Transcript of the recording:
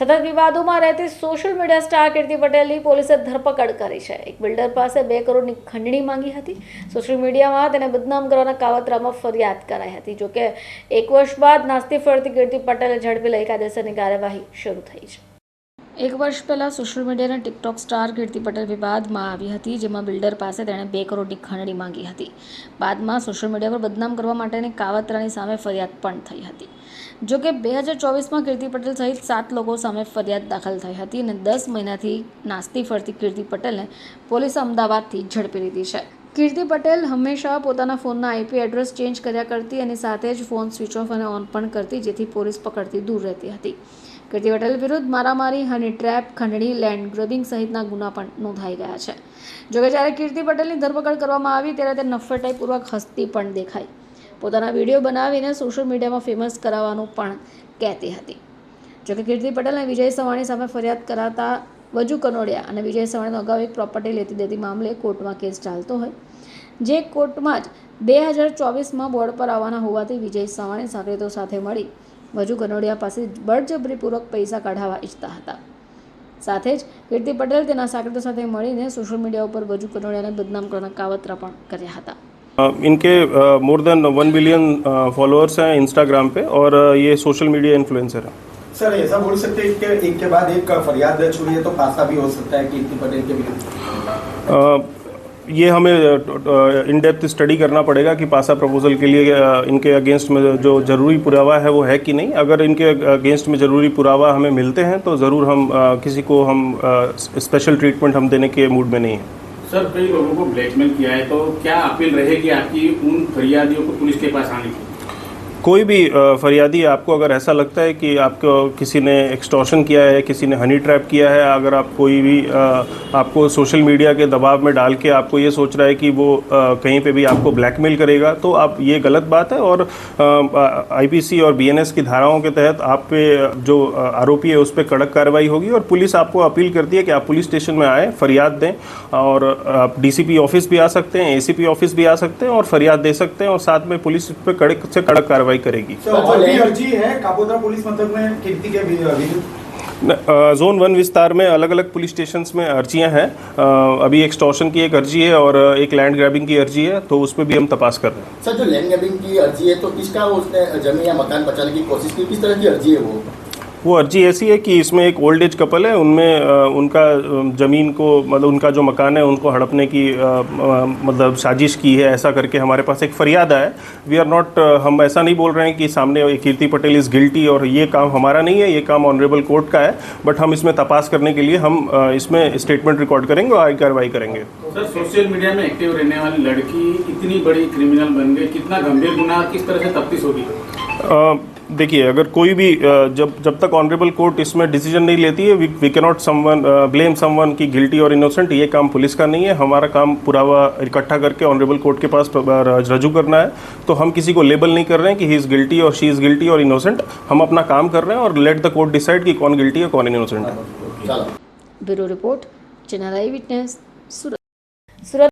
સતત વિવાદોમાં રહેતી social media star કીર્તિ પટેલની પોલીસે ધરપકડ કરી છે. એક બિલ્ડર પાસે બે કરોડની ખંડણી માંગી હતી. સોશિયલ મીડિયામાં તેને બદનામ કરવાના કાવતરામાં ફરિયાદ કરાઈ હતી. જોકે એક વર્ષ બાદ નાસ્તી ફરતી કીર્તિ પટેલે ઝડપી લઈ કાયદેસરની કાર્યવાહી શરૂ થઈ છે. એક વર્ષ પહેલાં સોશિયલ મીડિયાના ટિકટોક સ્ટાર કીર્તિ પટેલ વિવાદમાં આવી હતી, જેમાં બિલ્ડર પાસે તેણે બે કરોડની ખંડણી માંગી હતી. બાદમાં સોશિયલ મીડિયા પર બદનામ કરવા માટેની કાવતરાની સામે ફરિયાદ પણ થઈ હતી. જો કે બે હજાર ચોવીસમાં કીર્તિ પટેલ સહિત સાત લોકો સામે ફરિયાદ દાખલ થઈ હતી અને દસ મહિનાથી નાસ્તી ફરતી કીર્તિ પટેલને પોલીસે અમદાવાદથી ઝડપી લીધી છે. કીર્તિ પટેલ હંમેશા પોતાના ફોનના આઈપી એડ્રેસ ચેન્જ કર્યા કરતી અને સાથે જ ફોન સ્વિચ ઓફ અને ઓન પણ કરતી, જેથી પોલીસ પકડથી દૂર રહેતી હતી. કીર્તિ પટેલ વિરુદ્ધ મારામારી હની ટ્રેપ, ખંડણી, લેન્ડ ગ્રેબિંગ સહિતના ગુના પણ નોંધાઈ ગયા છે. જોકે જ્યારે કીર્તિ પટેલની ધરપકડ કરવામાં આવી ત્યારે તે નફરતાઈપૂર્વક હસતી પણ દેખાઈ. પોતાના વીડિયો બનાવીને સોશિયલ મીડિયામાં ફેમસ કરાવવાનું પણ કહેતી હતી. જોકે કીર્તિ પટેલ અને વિજય સવાણી સામે ફરિયાદ કરાતા વજુ કનોડિયા અને વિજય સવાણીનો અગાઉ એક પ્રોપર્ટી લેતી દેતી મામલે કોર્ટમાં કેસ ચાલતો હોય. જે કોર્ટમાં જ બે હજાર ચોવીસમાં બોર્ડ પર આવવાના હોવાથી વિજય સવાણી સાગરીતો સાથે મળી વજુ કનોડિયા પાસે બળજબરીપૂર્વક પૈસા કઢાવવા ઈચ્છતા હતા સાથે જ કીર્તિ પટેલ તેના સાગરીતો સાથે મળીને સોશિયલ મીડિયા ઉપર વજુ કનોડિયાને બદનામ કરવાના કાવતરા પણ કર્યા હતા अ, इनके more than one billion followers हैं इंस्टाग्राम पे और अ, ये सोशल मीडिया इन्फ्लुएंसर है सर ऐसा बोल सकते हैं कि एक के बाद एक फरियाद दर्ज हुई है तो पासा भी हो सकता है कीर्ति पटेल के विरुद्ध अ, ये हमें इन डेप्थ स्टडी करना पड़ेगा कि पासा प्रपोजल के लिए इनके अगेंस्ट में जो ज़रूरी पुरावा है वो है कि नहीं। अगर इनके अगेंस्ट में ज़रूरी पुरावा हमें मिलते हैं तो ज़रूर हम किसी को हम स्पेशल ट्रीटमेंट हम देने के मूड में नहीं हैं। सर, कई लोगों को ब्लैकमेल किया है तो क्या अपील रहेगी आपकी उन फरियादियों को पुलिस के पास आने की कोई भी फरियादी आपको अगर ऐसा लगता है कि आपको किसी ने एक्सटॉर्शन किया है, किसी ने हनी ट्रैप किया है, अगर आप कोई भी आपको सोशल मीडिया के दबाव में डाल के आपको ये सोच रहा है कि वो कहीं पे भी आपको ब्लैकमेल करेगा तो आप, ये गलत बात है और आईपीसी और बीएनएस की धाराओं के तहत आप पे जो आरोपी है उस पर कड़क कार्रवाई होगी और पुलिस आपको अपील करती है कि आप पुलिस स्टेशन में आए, फरियाद दें और आप डीसीपी ऑफ़िस भी आ सकते हैं एसीपी ऑफ़िस भी आ सकते हैं और फरियाद दे सकते हैं और साथ में पुलिस पर कड़क से कड़क कार्रवाई करेगी। सर जो भी अर्जी है कापोद्रा पुलिस मथक में कीर्ति के वि- विरुद्ध न- अ, जोन वन विस्तार में अलग अलग पुलिस स्टेशन में अर्जियाँ हैं। अभी एक्सटॉर्शन की एक अर्जी है और एक लैंड ग्रैबिंग की अर्जी है तो उस पर भी हम तपास कर रहे हैं। सर जो लैंड ग्रैबिंग की अर्जी है तो किसका उसने ज़मीन या मकान बचाने की कोशिश की? किस तरह की अर्जी है वो? वो अर्जी ऐसी है कि इसमें एक ओल्ड एज कपल है, उनमें उनका ज़मीन को मतलब उनका जो मकान है, उनको हड़पने की मतलब साजिश की है, ऐसा करके हमारे पास एक फरियाद आया। वी आर नॉट हम ऐसा नहीं बोल रहे हैं कि सामने कीर्ति पटेल इज़ गिल्टी और ये काम हमारा नहीं है, ये काम ऑनरेबल कोर्ट का है बट हम इसमें तपास करने के लिए हम इसमें स्टेटमेंट रिकॉर्ड करेंगे और कार्रवाई करेंगे। सर सोशल मीडिया में एक्टिव रहने वाली लड़की इतनी बड़ी क्रिमिनल बन गई कितना गंभीर गुना किस तरह से तफ्तीश होगी? देखिए अगर कोई भी जब जब तक ऑनरेबल कोर्ट इसमें डिसीज़न नहीं लेती है we can not someone blame someone की गिल्टी और इनोसेंट ये काम पुलिस का नहीं है। हमारा काम पुरावा इकट्ठा करके ऑनरेबल कोर्ट के पास रजू करना है। तो हम किसी को लेबल नहीं कर रहे हैं कि ही इज़ गिल्टी और शी इज़ गिल्टी और इनोसेंट हम अपना काम कर रहे हैं और लेट द कोर्ट डिसाइड कि कौन गिल्टी है कौन इनोसेंट है। Bureau report channel witness Sıra